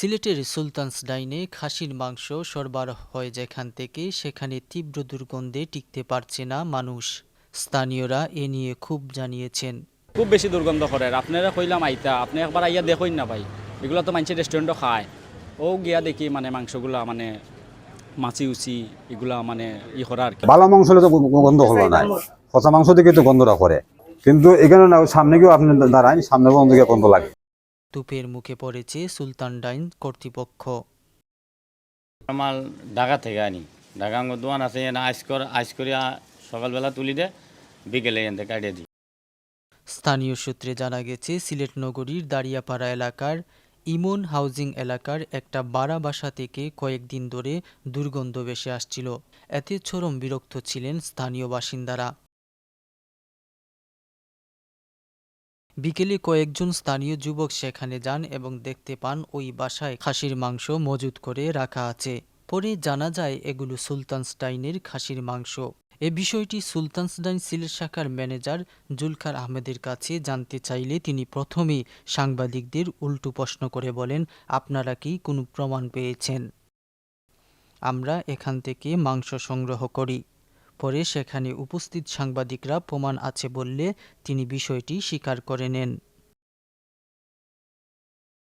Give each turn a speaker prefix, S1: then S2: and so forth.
S1: সিলেটের সুলতানস ডাইনে খাসির মাংস সরবরাহ হয় যেখান থেকে সেখানে তীব্র দুর্গন্ধে টিকতে পারছে না মানুষ। স্থানীয়রা এ নিয়ে খুব জানিয়েছেন।
S2: খুব বেশি দুর্গন্ধ করে। আপনারা কইলাম আইতা আপনি একবার আইয়া দেখুন না ভাই। এগুলো তো মানুষের রেস্টুরেন্টও খায়। ও গিয়া দেখি মানে মাংসগুলা মানে মাছি উচি এগুলা মানে ই করা আর কি।
S3: ভালো মাংস হলে তো গন্ধ হলো না। পচা মাংস দিকে তো গন্ধটা করে কিন্তু এখানে না সামনে গিয়েও আপনি দাঁড়ান সামনে গন্ধ গিয়ে গন্ধ লাগে।
S1: তুপের মুখে পড়েছে সুলতান ডাইন কর্তৃপক্ষ।
S4: মাল ঢাকা থেকে আনি। ঢাকা দোয়ান আছে আইস কর আইস করিয়া সকালবেলা তুলি দে বিকেলে এনতে কাটিয়ে দিই
S1: স্থানীয় সূত্রে জানা গেছে সিলেট নগরীর দাঁড়িয়াপাড়া এলাকার ইমন হাউজিং এলাকার একটা বাড়া বাসা থেকে কয়েকদিন ধরে দুর্গন্ধ ভেসে আসছিল। এতে চরম বিরক্ত ছিলেন স্থানীয় বাসিন্দারা। বিকেলে কয়েকজন স্থানীয় যুবক সেখানে যান এবং দেখতে পান ওই বাসায় খাসির মাংস মজুত করে রাখা আছে। পরে জানা যায়, এগুলো সুলতানস্টাইনের খাসির মাংস। এ বিষয়টি সুলতানসডাইন সিলেট শাখার ম্যানেজার জুলকার আহমেদের কাছে জানতে চাইলে তিনি প্রথমেই সাংবাদিকদের উল্টো প্রশ্ন করে বলেন, আপনারা কি কোনো প্রমাণ পেয়েছেন? আমরা এখান থেকে মাংস সংগ্রহ করি। পরে সেখানে উপস্থিত সাংবাদিকরা প্রমাণ আছে বললে তিনি বিষয়টি স্বীকার করে নেন।